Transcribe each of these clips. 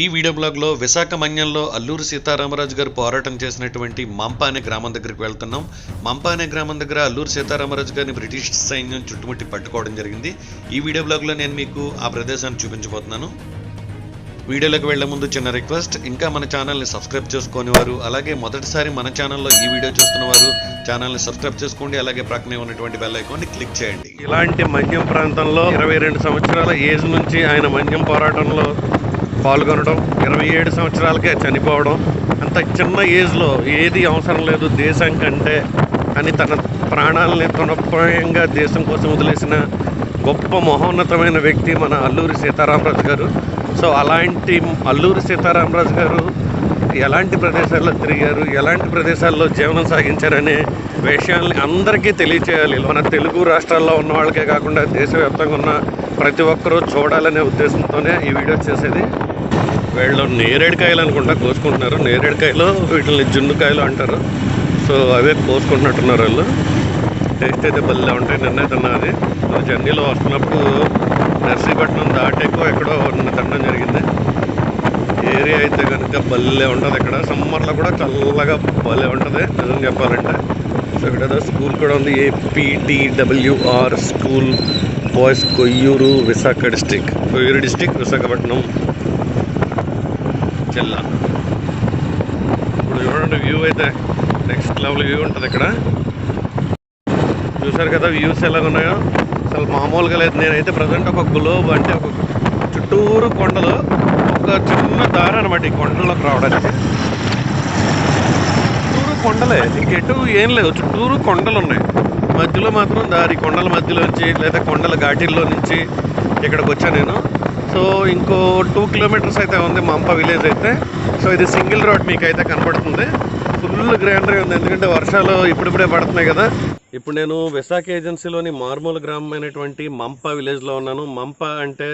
ఈ వీడియో బ్లాగ్లో విశాఖ మన్యంలో అల్లూరి సీతారామరాజు గారు పోరాటం చేసినటువంటి మంప అనే గ్రామం దగ్గరికి వెళ్తున్నాం. మంప అనే గ్రామం దగ్గర అల్లూరి సీతారామరాజు గారిని బ్రిటిష్ సైన్యం చుట్టుముట్టి పట్టుకోవడం జరిగింది. ఈ వీడియో బ్లాగ్లో నేను మీకు ఆ ప్రదేశాన్ని చూపించబోతున్నాను. వీడియోలోకి వెళ్ళే ముందు చిన్న రిక్వెస్ట్ ఇంకా మన ఛానల్ని సబ్స్క్రైబ్ చేసుకునేవారు అలాగే మొదటిసారి మన ఛానల్లో ఈ వీడియో చూస్తున్న వారు ఛానల్ని సబ్స్క్రైబ్ చేసుకోండి అలాగే ప్రక్కనే ఉన్నటువంటి బెల్ ఐకాన్ని క్లిక్ చేయండి. ఇలాంటి మద్యం ప్రాంతంలో ఇరవై రెండు సంవత్సరాల ఏజ్ నుంచి ఆయన మద్యం పోరాటంలో పాల్గొనడం ఇరవై ఏడు సంవత్సరాలకే చనిపోవడం అంత చిన్న ఏజ్లో ఏది అవసరం లేదు దేశం కంటే అని తన ప్రాణాలని తృణప్రాయంగా దేశం కోసం వదిలేసిన గొప్ప మహోన్నతమైన వ్యక్తి మన అల్లూరి సీతారామరాజు గారు. సో అలాంటి అల్లూరి సీతారామరాజు గారు ఎలాంటి ప్రదేశాల్లో తిరిగారు ఎలాంటి ప్రదేశాల్లో జీవనం సాగించారనే విషయాల్ని అందరికీ తెలియచేయాలి. మన తెలుగు రాష్ట్రాల్లో ఉన్న వాళ్ళకే కాకుండా దేశవ్యాప్తంగా ఉన్న ప్రతి ఒక్కరూ చూడాలనే ఉద్దేశంతోనే ఈ వీడియో చేసేది. వీళ్ళు నేరేడుకాయలు అనుకుంటా కోసుకుంటున్నారు. నేరేడుకాయలు వీటిని జున్నుకాయలు అంటారు. సో అవే కోసుకుంటున్నట్టున్నారు వాళ్ళు. టేస్ట్ అయితే భలే ఉంటాయి. నిన్నే తిన్నది జర్నీలో వస్తున్నప్పుడు నర్సీపట్నం దాటేకో ఎక్కడో తినడం జరిగింది. ఏరియా అయితే కనుక భలే ఉంటుంది ఇక్కడ సమ్మర్లో కూడా చల్లగా భలే ఉంటుంది నిజం చెప్పాలంటే. సో ఇక్కడ ఏదో స్కూల్ కూడా ఉంది. APTWR school boys Koyyuru Visakha district Koyyuru district Visakhapatnam. జిల్లా. ఇప్పుడు చూడండి వ్యూ అయితే. నెక్స్ట్ లెవెల్ వ్యూ ఉంటుంది ఇక్కడ. చూసారు కదా వ్యూస్ ఎలా ఉన్నాయో? అసలు మామూలుగా లేదు. నేనైతే ప్రజెంట్ ఒక గ్లోబ్ అంటే ఒక చుట్టూరు కొండలు ఒక చిన్న దారి అనమాట ఈ కొండలోకి రావడానికి. చుట్టూరు కొండలే. ఇంకెటు ఏం లేవు చుట్టూరు కొండలు ఉన్నాయి. మధ్యలో మాత్రం దారి కొండల మధ్యలో నుంచి లేదా కొండల ఘాటీల్లో నుంచి ఇక్కడికి వచ్చాను నేను. సో ఇంకో టూ కిలోమీటర్స్ అయితే ఉంది మంప విలేజ్ అయితే. సో ఇది సింగిల్ రోడ్ మీకు అయితే కనపడుతుంది ఫుల్ గ్రాండరీ ఉంది ఎందుకంటే వర్షాలు ఇప్పుడిప్పుడే పడుతున్నాయి కదా. ఇప్పుడు నేను విశాఖ ఏజెన్సీలోని మార్మూల గ్రామం అయినటువంటి మంప విలేజ్లో ఉన్నాను. మంప అంటే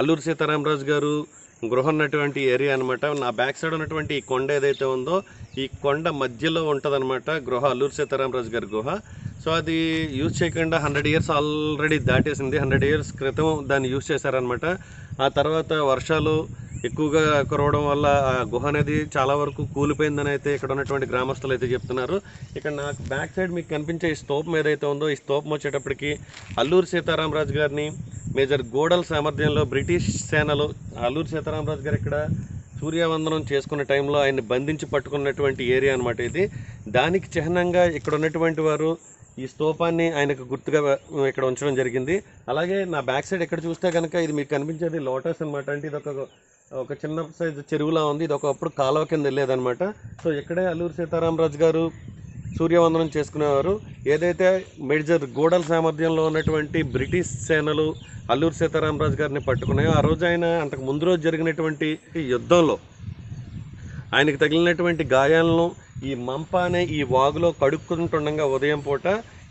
అల్లూరు సీతారామరాజు గారు గృహ ఉన్నటువంటి ఏరియా అనమాట నా బ్యాక్ సైడ్ ఉన్నటువంటి ఈ కొండ ఏదైతే ఉందో ఈ కొండ మధ్యలో ఉంటుందన్నమాట గృహ అల్లూరు సీతారామరాజు గారి గుహ. సో అది యూజ్ చేయకుండా హండ్రెడ్ ఇయర్స్ ఆల్రెడీ దాటేసింది. హండ్రెడ్ ఇయర్స్ క్రితం దాన్ని యూజ్ చేశారనమాట ఆ తర్వాత వర్షాలు ఎక్కువగా కురవడం వల్ల ఆ గుహ అనేది చాలా వరకు కూలిపోయిందని అయితే ఇక్కడ ఉన్నటువంటి గ్రామస్తులు అయితే చెప్తున్నారు. ఇక్కడ నాకు బ్యాక్ సైడ్ మీకు కనిపించే ఈ స్తూపం ఏదైతే ఉందో ఈ స్తూపం వచ్చేటప్పటికి అల్లూరు సీతారామరాజు గారిని మేజర్ గోడల్ సామర్థ్యంలో బ్రిటిష్ సేనలు అల్లూరి సీతారామరాజు గారు ఇక్కడ సూర్యవందనం చేసుకున్న టైంలో ఆయన్ని బంధించి పట్టుకున్నటువంటి ఏరియా అనమాట ఇది. దానికి చిహ్నంగా ఇక్కడ ఉన్నటువంటి వారు ఈ స్తూపాన్ని ఆయనకు గుర్తుగా ఇక్కడ ఉంచడం జరిగింది. అలాగే నా బ్యాక్ సైడ్ ఎక్కడ చూస్తే కనుక ఇది మీకు కనిపించేది లోటస్ అనమాట అంటే ఇది ఒక ఒక చిన్న సైజు చెరువులా ఉంది. ఇది ఒకప్పుడు కాలువ కింద వెళ్ళేదన్నమాట. సో ఇక్కడే అల్లూరు సీతారామరాజు గారు సూర్యవందనం చేసుకునేవారు. ఏదైతే మేజర్ గోడల సామర్థ్యంలో ఉన్నటువంటి బ్రిటిష్ సేనలు అల్లూరు సీతారామరాజు గారిని పట్టుకున్నాయో ఆ రోజు ఆయన అంతకు ముందు రోజు జరిగినటువంటి యుద్ధంలో ఆయనకు తగిలినటువంటి గాయాలను ఈ మంప అనే ఈ వాగులో కడుక్కుంటుండగా ఉదయం పూట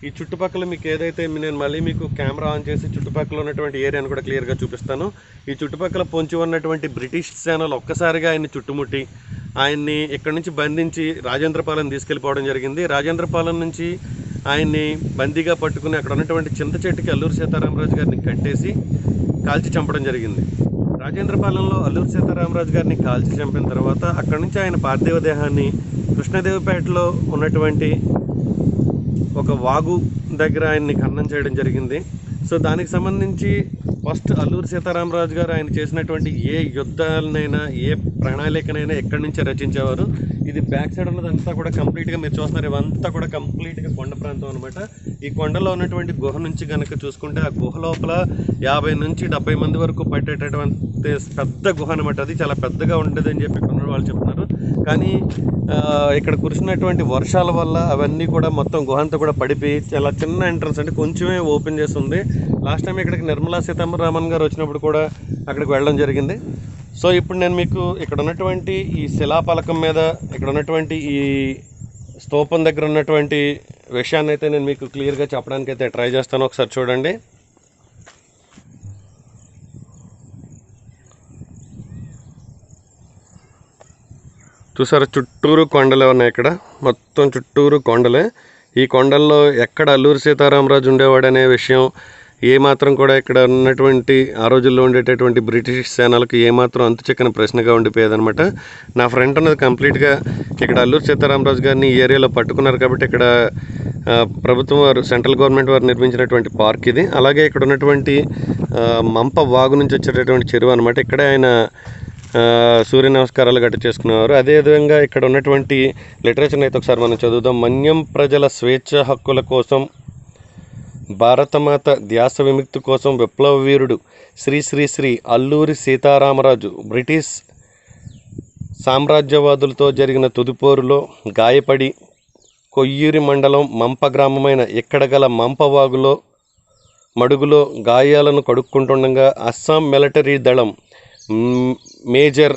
ఈ చుట్టుపక్కల మీకు ఏదైతే నేను మళ్ళీ మీకు కెమెరా ఆన్ చేసి చుట్టుపక్కల ఉన్నటువంటి ఏరియాను కూడా క్లియర్గా చూపిస్తాను. ఈ చుట్టుపక్కల పొంచి ఉన్నటువంటి బ్రిటిష్ సేనలు ఒక్కసారిగా ఆయన్ని చుట్టుముట్టి ఆయన్ని ఇక్కడి నుంచి బంధించి రాజేంద్రపాలెం తీసుకెళ్ళిపోవడం జరిగింది. రాజేంద్రపాలెం నుంచి ఆయన్ని బందీగా పట్టుకుని అక్కడ ఉన్నటువంటి చింత చెట్టుకి అల్లూరు సీతారామరాజు గారిని కట్టేసి కాల్చి చంపడం జరిగింది. రాజేంద్రపాలెంలో అల్లూరు సీతారామరాజు గారిని కాల్చి చంపిన తర్వాత అక్కడి నుంచి ఆయన పార్థివ దేహాన్ని కృష్ణదేవిపేటలో ఉన్నటువంటి ఒక వాగు దగ్గర ఆయన్ని ఖననం చేయడం జరిగింది. సో దానికి సంబంధించి ఫస్ట్ అల్లూరి సీతారామరాజు గారు ఆయన చేసినటువంటి ఏ యుద్ధాలనైనా ఏ ప్రణాళికనైనా ఎక్కడి నుంచే రచించేవారు? ఇది బ్యాక్ సైడ్ ఉన్నదంతా కూడా కంప్లీట్గా మీరు చూస్తున్నారు. ఇవంతా కూడా కంప్లీట్గా కొండ ప్రాంతం అనమాట ఈ కొండలో ఉన్నటువంటి గుహ నుంచి కనుక చూసుకుంటే ఆ గుహ లోపల యాభై నుంచి డెబ్బై మంది వరకు పట్టేటటువంటి పెద్ద గుహ అనమాట అది చాలా పెద్దగా ఉండదని చెప్పి ఇక్కడ వాళ్ళు చెప్తున్నారు. కానీ ఇక్కడ కురిసినటువంటి వర్షాల వల్ల అవన్నీ కూడా మొత్తం గుహంతా కూడా పడిపోయి చాలా చిన్న ఎంట్రన్స్ అంటే కొంచెమే ఓపెన్ చేసి ఉంది లాస్ట్ టైం ఇక్కడికి నిర్మలా సీతారామన్ గారు వచ్చినప్పుడు కూడా అక్కడికి వెళ్ళడం జరిగింది. సో ఇప్పుడు నేను మీకు ఇక్కడ ఉన్నటువంటి ఈ శిలాపలకం మీద ఇక్కడ ఉన్నటువంటి ఈ స్తూపం దగ్గర ఉన్నటువంటి విషయాన్ని అయితే నేను మీకు క్లియర్గా చెప్పడానికి అయితే ట్రై చేస్తాను. ఒకసారి చూడండి. చూసారా? చుట్టూరు కొండలే ఉన్నాయి ఇక్కడ. మొత్తం చుట్టూరు కొండలే. ఈ కొండల్లో ఎక్కడ అల్లూరి సీతారామరాజు ఉండేవాడనే విషయం ఏ మాత్రం కూడా ఇక్కడ ఉన్నటువంటి ఆ రోజుల్లో ఉండేటటువంటి బ్రిటిష్ సేనలకు ఏమాత్రం అంతు చిక్కని ప్రశ్నగా ఉండిపోయేదనమాట నా ఫ్రెండ్ ఉన్నది కంప్లీట్గా ఇక్కడ అల్లూరు సీతారామరాజు గారిని ఈ ఏరియాలో పట్టుకున్నారు కాబట్టి ఇక్కడ ప్రభుత్వం వారు సెంట్రల్ గవర్నమెంట్ వారు నిర్మించినటువంటి పార్క్ ఇది. అలాగే ఇక్కడ ఉన్నటువంటి మంప వాగు నుంచి వచ్చేటటువంటి చెరువు అనమాట ఇక్కడే ఆయన సూర్య నమస్కారాలు గట్ట చేసుకునేవారు. అదేవిధంగా ఇక్కడ ఉన్నటువంటి లిటరేచర్ అయితే ఒకసారి మనం చదువుదాం. మన్యం ప్రజల స్వేచ్ఛ హక్కుల కోసం భారతమాత ధ్యాస విముక్తి కోసం విప్లవ వీరుడు శ్రీ శ్రీ శ్రీ అల్లూరి సీతారామరాజు బ్రిటిష్ సామ్రాజ్యవాదులతో జరిగిన తుదిపోరులో గాయపడి కొయ్యూరి మండలం మంప గ్రామమైన ఇక్కడ గల మంపవాగులో మడుగులో గాయాలను కడుక్కుంటుండగా అస్సాం మిలిటరీ దళం మేజర్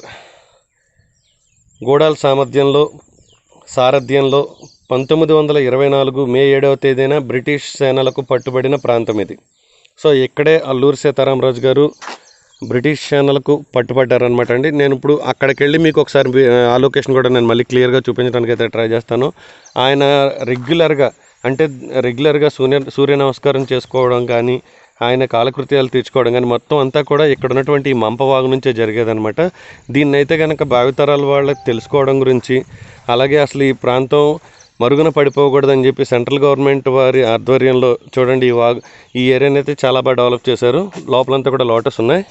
గూడాల్ సామర్థ్యంలో సారథ్యంలో పంతొమ్మిది వందల ఇరవై నాలుగు మే ఏడవ తేదీన బ్రిటిష్ సేనలకు పట్టుబడిన ప్రాంతం ఇది. సో ఇక్కడే అల్లూరి సీతారామరాజు గారు బ్రిటిష్ సేనలకు పట్టుబడ్డారనమాట అండి. నేను ఇప్పుడు అక్కడికి వెళ్ళి మీకు ఒకసారి ఆ లొకేషన్ కూడా నేను మళ్ళీ క్లియర్గా చూపించడానికి అయితే ట్రై చేస్తాను. ఆయన రెగ్యులర్గా అంటే రెగ్యులర్గా సూర్య సూర్య నమస్కారం చేసుకోవడం కానీ ఆయన కాలకృత్యాలు తీర్చుకోవడం కానీ మొత్తం అంతా కూడా ఇక్కడ ఉన్నటువంటి ఈ మంపవాగు నుంచే జరిగేదనమాట దీన్ని అయితే కనుక భావితరాల వాళ్ళకి తెలుసుకోవడం గురించి అలాగే అసలు ఈ ప్రాంతం మరుగున పడిపోకూడదని చెప్పి సెంట్రల్ గవర్నమెంట్ వారి ఆధ్వర్యంలో చూడండి ఈ వాగు ఈ ఏరియాని అయితే చాలా బాగా డెవలప్ చేశారు. లోపలంతా కూడా లోటస్ ఉన్నాయి.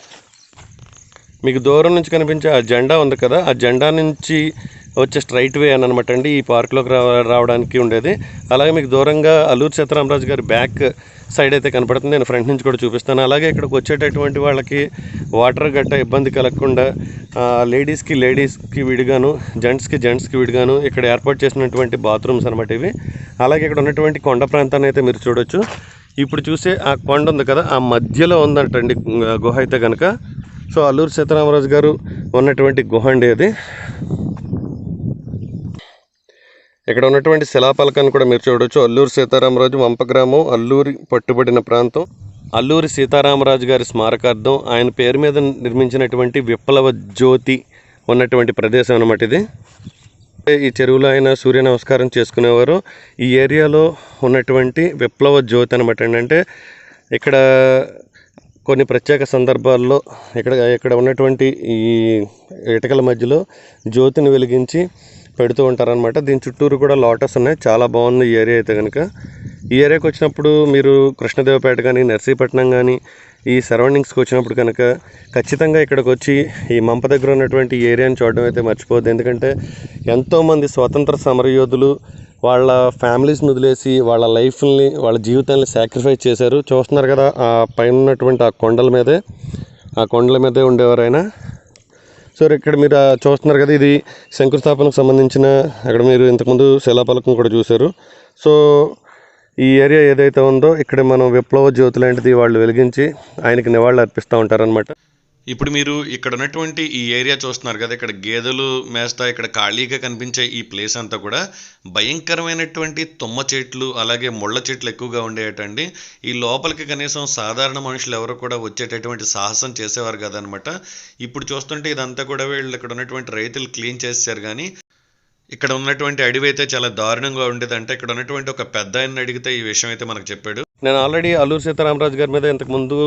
మీకు దూరం నుంచి కనిపించే ఆ జెండా ఉంది కదా ఆ జెండా నుంచి వచ్చే స్ట్రైట్ వే అని అనమాట అండి ఈ పార్క్లోకి రా రావడానికి ఉండేది. అలాగే మీకు దూరంగా అల్లూరు సీతారామరాజు గారి బ్యాక్ సైడ్ అయితే కనపడుతుంది. నేను ఫ్రంట్ నుంచి కూడా చూపిస్తాను. అలాగే ఇక్కడికి వచ్చేటటువంటి వాళ్ళకి వాటర్ గట్ట ఇబ్బంది కలగకుండా లేడీస్కి లేడీస్కి విడిగాను జెంట్స్కి జెంట్స్కి విడిగాను. ఇక్కడ ఏర్పాటు చేసినటువంటి బాత్రూమ్స్ అనమాట ఇవి. అలాగే ఇక్కడ ఉన్నటువంటి కొండ ప్రాంతాన్ని అయితే మీరు చూడొచ్చు. ఇప్పుడు చూసే ఆ కొండ ఉంది కదా ఆ మధ్యలో ఉందంటండి గుహ అయితే కనుక సో అల్లూరు సీతారామరాజు గారు ఉన్నటువంటి గుహ అండి అది. ఇక్కడ ఉన్నటువంటి శిలాపలకాన్ని కూడా మీరు చూడవచ్చు అల్లూరు సీతారామరాజు వంపగ్రామం అల్లూరి పట్టుబడిన ప్రాంతం. అల్లూరి సీతారామరాజు గారి స్మారకార్థం. ఆయన పేరు మీద నిర్మించినటువంటి విప్లవ జ్యోతి ఉన్నటువంటి ప్రదేశం అనమాట ఇది. ఈ చెరువులో ఆయన సూర్య నమస్కారం చేసుకునేవారు. ఈ ఏరియాలో ఉన్నటువంటి విప్లవ జ్యోతి అనమాట ఏంటంటే ఇక్కడ కొన్ని ప్రత్యేక సందర్భాల్లో ఇక్కడ ఇక్కడ ఉన్నటువంటి ఈ ఇటుకల మధ్యలో జ్యోతిని వెలిగించి పెడుతూ ఉంటారనమాట దీని చుట్టూరు కూడా లోటస్ ఉన్నాయి. చాలా బాగుంది ఈ ఏరియా అయితే కనుక ఈ ఏరియాకి వచ్చినప్పుడు మీరు కృష్ణదేవపేట కానీ నర్సీపట్నం కానీ ఈ సరౌండింగ్స్కి వచ్చినప్పుడు కనుక ఖచ్చితంగా ఇక్కడికి వచ్చి ఈ మంప దగ్గర ఉన్నటువంటి ఏరియాని చూడడం అయితే మర్చిపోద్ది ఎందుకంటే ఎంతోమంది స్వతంత్ర సమరయోధులు వాళ్ళ ఫ్యామిలీస్ని వదిలేసి వాళ్ళ లైఫ్ని వాళ్ళ జీవితాన్ని సాక్రిఫైస్ చేశారు. చూస్తున్నారు కదా ఆ పైన ఉన్నటువంటి ఆ కొండల మీదే ఆ కొండల మీదే ఉండేవారైనా సో ఇక్కడ మీరు చూస్తున్నారు కదా ఇది శంకుస్థాపనకు సంబంధించిన అక్కడ మీరు ఇంతకుముందు శిలాపలకం కూడా చూశారు. సో ఈ ఏరియా ఏదైతే ఉందో ఇక్కడ మనం విప్లవ జ్యోతి లాంటిది వాళ్ళు వెలిగించి ఆయనకి నివాళులు అర్పిస్తూ ఉంటారనమాట ఇప్పుడు మీరు ఇక్కడ ఉన్నటువంటి ఈ ఏరియా చూస్తున్నారు కదా ఇక్కడ గేదెలు మేస్తా ఇక్కడ ఖాళీగా కనిపించే ఈ ప్లేస్ అంతా కూడా భయంకరమైనటువంటి తుమ్మ చెట్లు అలాగే ముళ్ళ చెట్లు ఎక్కువగా ఉండేటండి. ఈ లోపలికి కనీసం సాధారణ మనుషులు ఎవరు కూడా వచ్చేటటువంటి సాహసం చేసేవారు కదనమాట. ఇప్పుడు చూస్తుంటే ఇదంతా కూడా వీళ్ళు ఇక్కడ ఉన్నటువంటి రైతులు క్లీన్ చేశారు కానీ ఇక్కడ ఉన్నటువంటి అడవి అయితే చాలా దారుణంగా ఉండేది అంటే ఇక్కడ ఉన్నటువంటి ఒక పెద్ద ఆయన అడిగితే ఈ విషయం అయితే మనకు చెప్పాడు. నేను ఆల్రెడీ అల్లూరు సీతారామరాజు గారి మీద ఇంతకు ముందు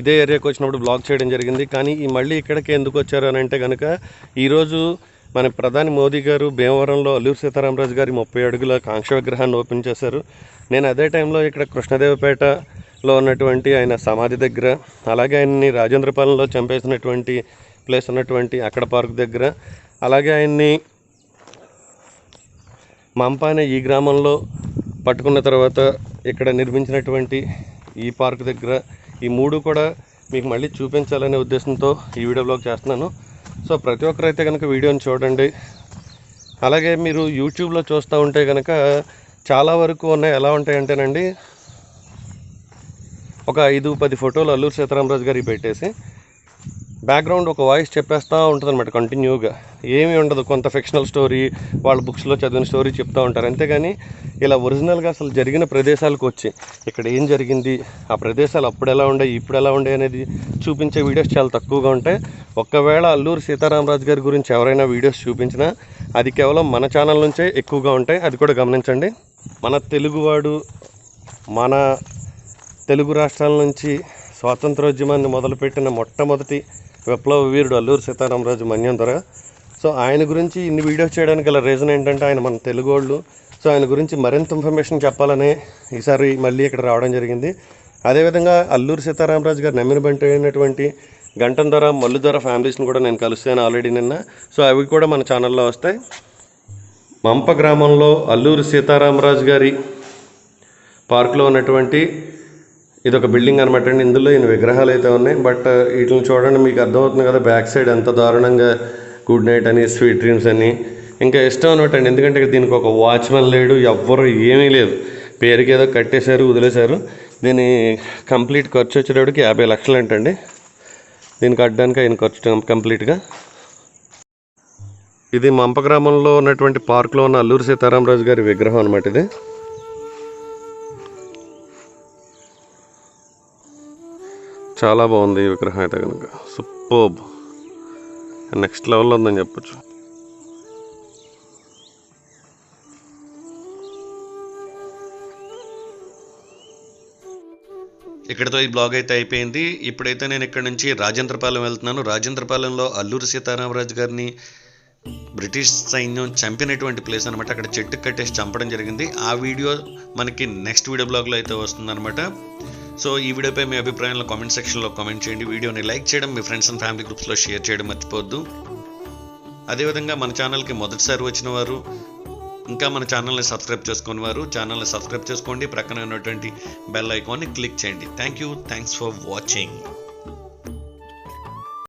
ఇదే ఏరియాకి వచ్చినప్పుడు బ్లాక్ చేయడం జరిగింది. కానీ ఈ మళ్ళీ ఇక్కడికి ఎందుకు వచ్చారు అని అంటే కనుక ఈరోజు మన ప్రధాని మోదీ గారు భీమవరంలో అల్లూరు సీతారామరాజు గారి ముప్పై అడుగుల కాంక్ష విగ్రహాన్ని ఓపెన్ చేశారు. నేను అదే టైంలో ఇక్కడ కృష్ణదేవపేటలో ఉన్నటువంటి ఆయన సమాధి దగ్గర అలాగే ఆయన్ని రాజేంద్రపాలెంలో చంపేసినటువంటి ప్లేస్ ఉన్నటువంటి అక్కడ పార్క్ దగ్గర అలాగే ఆయన్ని మంపానే ఈ గ్రామంలో పట్టుకున్న తర్వాత ఇక్కడ నిర్మించినటువంటి ఈ పార్క్ దగ్గర ఈ మూడు కూడా మీకు మళ్ళీ చూపించాలనే ఉద్దేశంతో ఈ వీడియో బ్లాగ్ చేస్తున్నాను. సో ప్రతి ఒక్కరైతే కనుక వీడియోని చూడండి. అలాగే మీరు యూట్యూబ్లో చూస్తూ ఉంటే కనుక చాలా వరకు ఉన్నాయి. ఎలా ఉంటాయంటేనండి ఒక ఐదు పది ఫోటోలు అల్లూరు సీతారామరాజు గారికి పెట్టేసి బ్యాక్గ్రౌండ్ ఒక వాయిస్ చెప్పేస్తూ ఉంటుంది అనమాట కంటిన్యూగా. ఏమీ ఉండదు కొంత ఫిక్షనల్ స్టోరీ వాళ్ళ బుక్స్లో చదివిన స్టోరీ చెప్తూ ఉంటారు. అంతేగాని ఇలా ఒరిజినల్గా అసలు జరిగిన ప్రదేశాలకు వచ్చి ఇక్కడ ఏం జరిగింది ఆ ప్రదేశాలు అప్పుడు ఎలా ఉండే ఇప్పుడు ఎలా ఉండే అనేది చూపించే వీడియోస్ చాలా తక్కువగా ఉంటాయి. ఒక్కవేళ అల్లూరు సీతారామరాజు గారి గురించి ఎవరైనా వీడియోస్ చూపించినా అది కేవలం మన ఛానల్ నుంచే ఎక్కువగా ఉంటాయి. అది కూడా గమనించండి. మన తెలుగువాడు మన తెలుగు రాష్ట్రాల నుంచి స్వాతంత్రోద్యమాన్ని మొదలుపెట్టిన మొట్టమొదటి విప్లవ వీరుడు అల్లూరు సీతారామరాజు మన్యం దొర సో ఆయన గురించి ఇన్ని వీడియోస్ చేయడానికి గల రీజన్ ఏంటంటే ఆయన మన తెలుగు వాళ్ళు. సో ఆయన గురించి మరింత ఇన్ఫర్మేషన్ చెప్పాలని ఈసారి మళ్ళీ ఇక్కడ రావడం జరిగింది. అదేవిధంగా అల్లూరు సీతారామరాజు గారు నమ్మిన బంటైనటువంటి గంటం ధర మల్లు ధర ఫ్యామిలీస్ని కూడా నేను కలుస్తాను ఆల్రెడీ నిన్న. సో అవి కూడా మన ఛానల్లో వస్తాయి. మంప గ్రామంలో అల్లూరు సీతారామరాజు గారి పార్క్లో ఉన్నటువంటి ఇది ఒక బిల్డింగ్ అనమాట అండి. ఇందులో ఈయన విగ్రహాలు అయితే ఉన్నాయి బట్ వీటిని చూడండి మీకు అర్థమవుతుంది కదా బ్యాక్ సైడ్ ఎంత దారుణంగా గుడ్ నైట్ అని స్వీట్ డ్రీమ్స్ అని. ఇంకా ఇష్టం అనమాట అండి. ఎందుకంటే దీనికి ఒక వాచ్మెన్ లేడు ఎవ్వరు ఏమీ లేదు. పేరుకి ఏదో కట్టేశారు వదిలేశారు. దీని కంప్లీట్ ఖర్చు వచ్చేటప్పటికి యాభై లక్షలు అంటండి. దీనికి కట్టడానికి ఆయన ఖర్చు కంప్లీట్గా. ఇది మంప గ్రామంలో ఉన్నటువంటి పార్క్లో ఉన్న అల్లూరు సీతారామరాజు గారి విగ్రహం అనమాట ఇది. చాలా బాగుంది ఈ విగ్రహం అయితే కనుక. సూపర్బ్ నెక్స్ట్ లెవెల్లో ఉందని చెప్పొచ్చు. ఇక్కడితో ఈ బ్లాగ్ అయితే అయిపోయింది. ఇప్పుడైతే నేను ఇక్కడ నుంచి రాజేంద్రపాలెం వెళ్తున్నాను. రాజేంద్రపాలెంలో అల్లూరి సీతారామరాజు గారిని బ్రిటిష్ సైన్యం చంపినటువంటి ప్లేస్ అనమాట అక్కడ చెట్టు కట్టేసి చంపడం జరిగింది. ఆ వీడియో మనకి నెక్స్ట్ వీడియో బ్లాగ్లో అయితే వస్తుందన్నమాట. సో ఈ వీడియోపై మీ అభిప్రాయంలో కామెంట్ సెక్షన్లో కామెంట్ చేయండి. వీడియోని లైక్ చేయడం మీ ఫ్రెండ్స్ అండ్ ఫ్యామిలీ గ్రూప్స్లో షేర్ చేయడం మర్చిపోవద్దు. అదేవిధంగా మన ఛానల్కి మొదటిసారి వచ్చిన వారు ఇంకా మన ఛానల్ని సబ్స్క్రైబ్ చేసుకుని వారు ఛానల్ని సబ్స్క్రైబ్ చేసుకోండి. ప్రక్కన ఉన్నటువంటి బెల్ ఐకాన్ని క్లిక్ చేయండి. Thank you thanks for watching